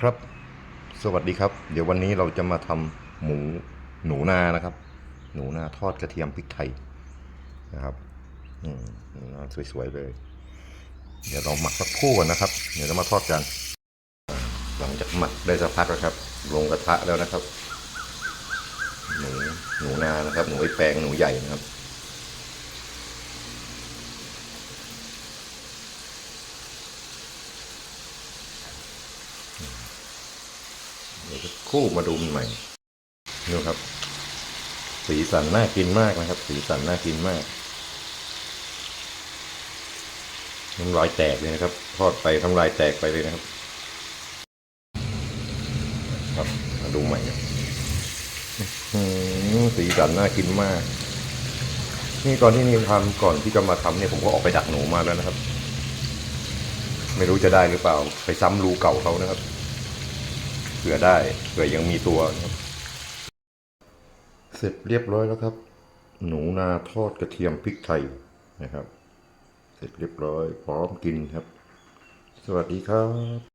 ครับ สวัสดีครับ เดี๋ยววันนี้เราจะมาทำหมูหนูนานะครับ หนูนาทอดกระเทียมพริกไทยนะครับอืมหนูนาสวยๆเลย เดี๋ยวเราหมักสักครู่ก่อนนะครับ เดี๋ยวเรามาทอดกัน หลังจากหมักได้สักพักแล้วครับ ลงกระทะแล้วนะครับ หนูหนูนานะครับ หนูไอ้แปลงหนูใหญ่นะครับ เดี๋ยวคู่มาดูใหม่นี่ครับ สีสันน่ากินมากนะครับ สีสันน่ากินมากน้ำลายแตกเลยนะครับ ทอดไปน้ำลายแตกไปเลยนะครับ ครับมาดูใหม่นะสีสันน่ากินมาก นี่ก่อนที่นี่ทำก่อนที่จะมาทำเนี่ยผมก็ออกไปดักหนูมาแล้วนะครับ ไม่รู้จะได้หรือเปล่า ไปซ้ำรูเก่าเขานะครับ ผื่อได้เผื่อยังมีตัวครับ เสร็จเรียบร้อยแล้วครับ หนูนาทอดกระเทียมพริกไทยนะครับ เสร็จเรียบร้อยพร้อมกินครับ สวัสดีครับ